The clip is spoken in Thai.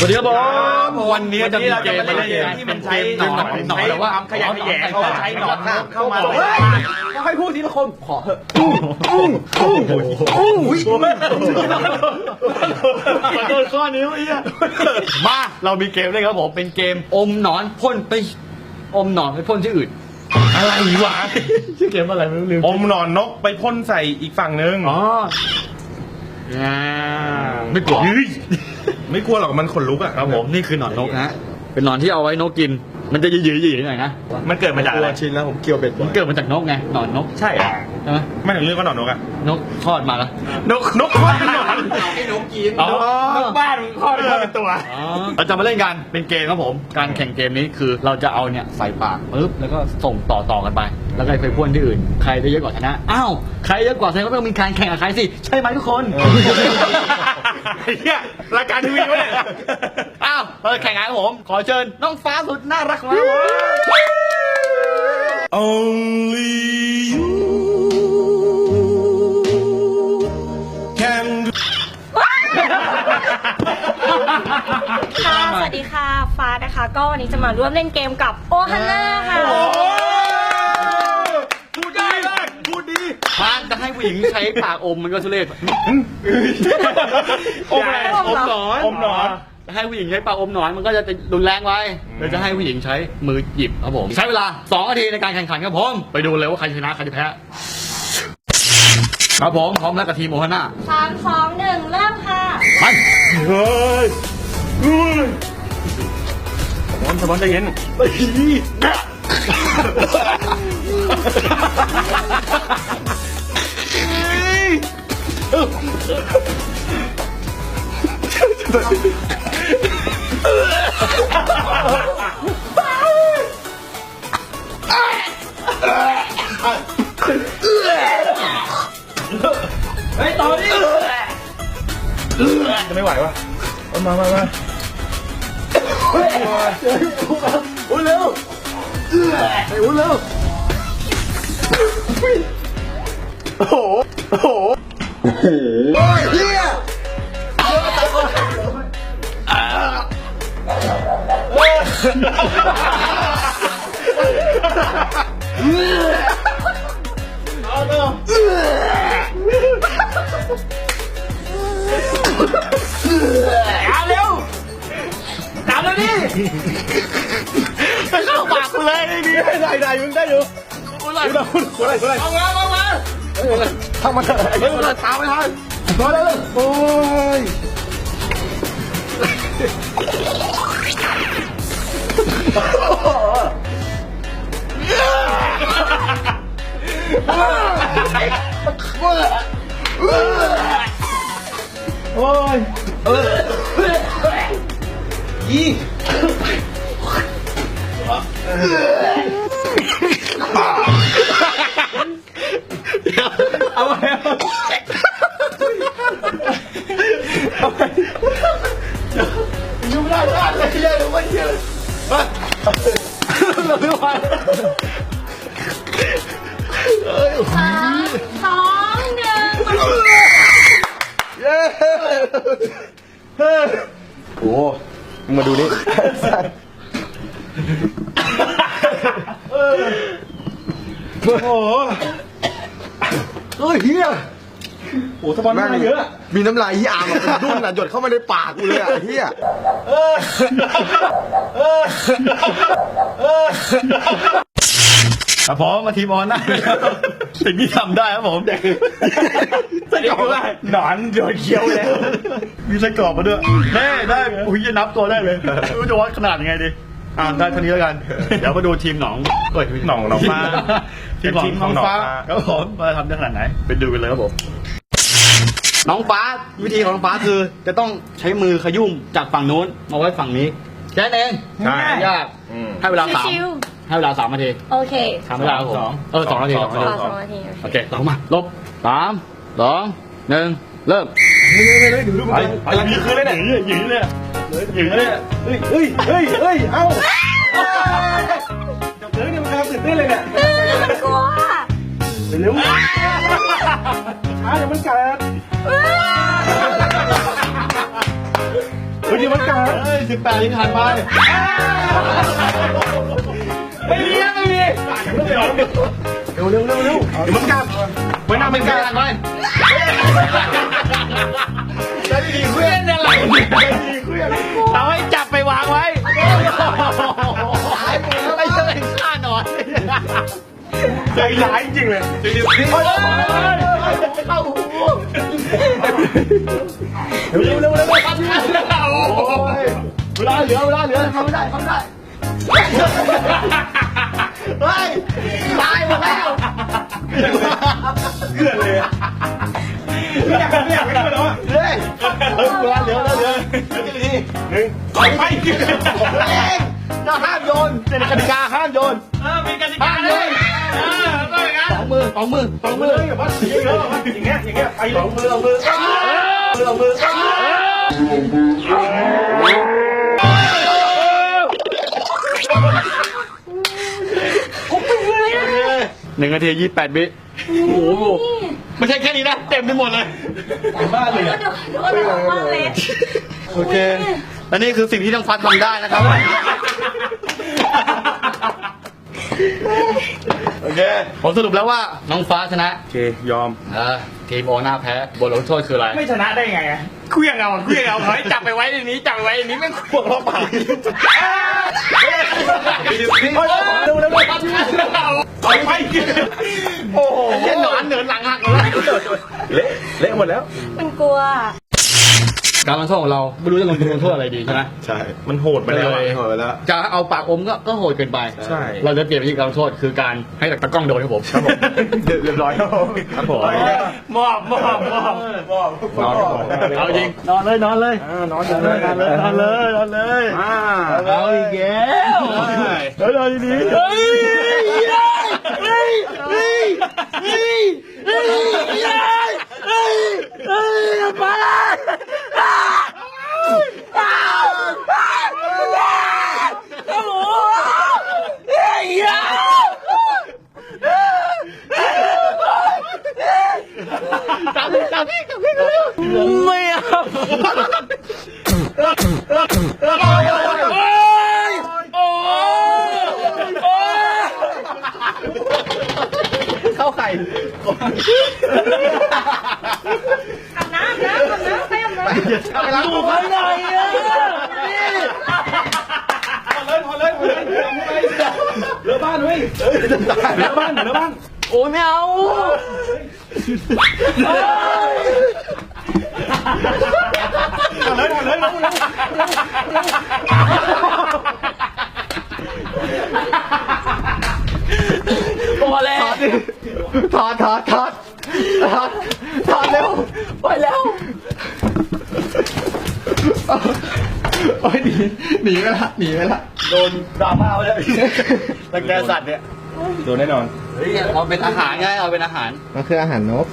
สวัสดีครับผมวันนี้จะมีเราเกจะมมาอะไรเล่นเกเกมมที่ที่มัมันนใช้ใช้หหนนออนนหนอนแต่ว่าความขยันขยแยงเขาใช้หนอนเข้ามาก็ให้พูดทีละคนขอเถอะขอโดนข้อนิ้วไอ้เหี้ยมาเรามีเกมด้วยครับผมเป็นเกมอมหนอนพ่นไปอมหนอนไปพ่นที่อื่นอะไรวะชื่อเกมอะไรไม่รู้ลืมอมหนอนนกไปพ่นใส่อีกฝั่งนึงอ๋อ อ่าไม่กลัว เฮ้ยไม่กลัวหรอกมันขนลุกอะครับผมนี่คือหนอนนกนะฮะเป็นหนอนที่เอาไว้นกกิน มันจะยืดๆหน่อยนะมันเกิดมาจากอะไรชินแล้วผมเกี่ยวเบ็ดมันเกิดมาจากนกไงหนอนนก ใช่อะใช่ไหมไม่ถึงเรื่องก็หนอนนกอะนกคลอดมาแล้ว นกนกคลอดเป็นหนอนให้นกกินอ๋อ นกบ้านมันคลอดเป็นตัวอ๋อเราจะมาเล่นกันเป็นเกมครับผม การแข่งเกมนี้คือเราจะเอาเนี่ยใส่ปากปุ๊บแล้วก็ส่งต่อต่อกันไป แล้วก็ไปพ่นที่อื่น ใครได้เยอะกว่าชนะ อ้าวใครเยอะกว่าแสดงว่าต้องมีการแข่งกับใครสิใช่ไหมทุกคนไอ้เหี้ยรายการทีวีวะเนี่ยอ้าวเราจะแข่งกันครับผม ขอเชิญน้องฟ้าสุดน่ารักของเราค ก็วันนี้จะมาร่วมเล่นเกมกับโอฮันน่าค่ะ พูดดีพูดดีพานจะให้ผู้หญิงใช้ปากอมมันก็ทุเรศอมอะไรอมหนอนอมหนอนให้ผู้หญิงใช้ปากอมหนอนมันก็จะรุนแรงไปเราจะให้ผู้หญิงใช้มือหยิบครับผม ใช้เวลา2นาทีในการแข่งขันครับผม ไปดูเลยว่าใครชนะใครจะแพ้ ครับผมพร้อมแล้วกับทีมโอฮาน่าสามสองหนึ่งเริ่มค่ะ ไปเฮ้ย เฮ้ยสมอนสมอนใจเย็นเฮ้ยต่อดิจะไม่ไหววะเอามามามา อุ้ยเร็วไปอุ้ยเร็วโอ้โหโอ้โหโอ้ยเฮียเได้ได้มึงได้อยู่คนไรคุณคุณคุณอะไรคุณอะไรเอามาเอามาทำมาเถอะเฮ้ยตามไม่ทันมาเลยโอ้ยโอ้ย เออยี่เอาไปยุ่งได้ได้เลยเยอะเลยว่าเยอะเลยไม่ไหวสามสองหนึ่งเย้โอ้มึงมาดูนี่ โอ้โหเฮ้ยเฮียโอ้สปอนเซอร์เยอะ มีน้ำลายที่อาร์มอะเป็นดุ้นอะหยดเข้ามาในปากกูเลยอะเฮียครับผมมาทีมออนนะสิ่งที่ทำได้ครับผมใส่กรอกได้หนอนโดนเคี้ยวแล้วมีใส่กรอกมาด้วยเฮ้ได้อุ้ยจะนับตัวได้เลยไม่รู้จะวัดขนาดยังไงดี อ่าได้เท่านี้แล้วกัน เดี๋ยวมาดูทีมหนองเอ้ยหนองหนองฟ้าทีมของทีมขน้อองงหนองฟ้าฟ้าครับผมมาทำได้ขนาดไหน ไปดูกันเลยครับผมน้องฟ้าวิธีของน้องฟ้าคือจะต้องใช้มือขยุ่มจากฝั่งนู้นมาไว้ฝั่งนี้แค่นั้นเองใช่ไม่ยากอืมให้เวลาสามชิวให้เวลาสามนาทีๆโอเคทำเวลาครับผมสองเออสองนาทีสสอองงนารทีอสองนาทีโอเคลงมาลบสามสองหนึ่งเริ่มไปไปยืนขึ้นเลยเนี่ยยืน เลยยืนเลยเฮ้ยเฮ้ยเฮ้ยเฮ้ยเอ้าจับเลยเนี่ยมันกำลังตื่นเต้นเลยเนี่ยมันกลัวเร็วช้าเดี๋ยวมันกัดเฮ้ยที่มันกลางเฮ้ยสิบแปดลิ้นหันไปไม่มีไม่มีเร็วเร็วเร็วเร็วเดี๋ยวมันกลางไว้หน้ามันกางหันไปจะดีเพื่อนอะไรเราใร้ายจริงเลยเข้าหูเร็วเร็วเร็วเร็วเวลาเหลือเวลาเหลือทำไม่ได้ทำไม่ได้เฮ้ยตายหมดแล้วเกลือนเลยไม่อยากไม่อยากไปเกลือนแล้วเฮ้ยเฮ้ยเวลาเหลือเวลาเหลือทีหนึ่งไปไปเองจะห้ามโยนเป็นกติกาห้ามโยนเออมีกติกาห้ามเลโยยน สองมือสองมือสองมือแบบว่าอย่างเงี้ยอย่างเงี้ยไปสองมือสองมือสองมือหนึ่งนาทียี่สิบแปดวิโอ้โหไม่ใช่แค่นี้นะ เต็มไปหมดเลยบ้านเลยเดี๋ยวเดี๋ยวเดี๋ยวบ้านเล็กโอเค และนี่คือสิ่งที่น้องฟัดทำได้นะครับ โอเค ผมสรุปแล้วว่าน้องฟ้าชนะโอเค ยอม เออทีมโอหน้าแพ้บทลงโทษคืออะไร ไม่ชนะได้ไงอะเครื่องเอาเครื่องเอาเฮ้ยจับไปไว้ในนี้จับไปไว้ในนี้แม่งพวกเราป่าเร็วเร็วเร็วไปไปโอ้โหเช่นหนอนเหนือหลังหักเลยเละเละหมดแล้ว มันกลัว การลงโทษของเราไม่รู้จะลงโทษอะไรดีใช่ไหมใช่ มันโหดไปแล้วโหดไปแล้ว จะเอาปากอมก็ก็โหดเกินไป ใช่ เราจะเปลี่ยนวิธีการลงโทษคือการให้ตะกล้องโดนครับผมครับผมเรียบร้อยครับผมครับผมมอบมอบมอบนอนเอาจริงนอนเลยนอนเลยนอนเลยนอนเลยนอนเลยนอนเลยมาเอาอีกแล้วเฮ้ยนอนดีๆเฮ้ยเฮ้ยเฮ้ยเฮ้ยเฮ้ยเฮ้ยเฮ้ยเฮ้ยมาเลยตามพี่ตามพี่ตามพี่ ไม่เอาเข้าไข่อาบน้ำน้ำอาบน้ำไปอาบน้ำเอาไปล้างมือข้างในอะนี่เลยพอเลยพอเลยเหลือบ้านเว้ยเหลือบ้านเหลือบ้านโอ้ยไม่เอา อดถอดถอดถอดถอดเร็วไปแล้วโอ้ยหนีหนีไปละหนีไปละโดนดราม่าไปแล้วตะแกสัตว์เนี่ย โดนแน่นอน เฮ้ย เอาเป็นอาหารไงเอาเป็นอาหาร มันคืออาหารนก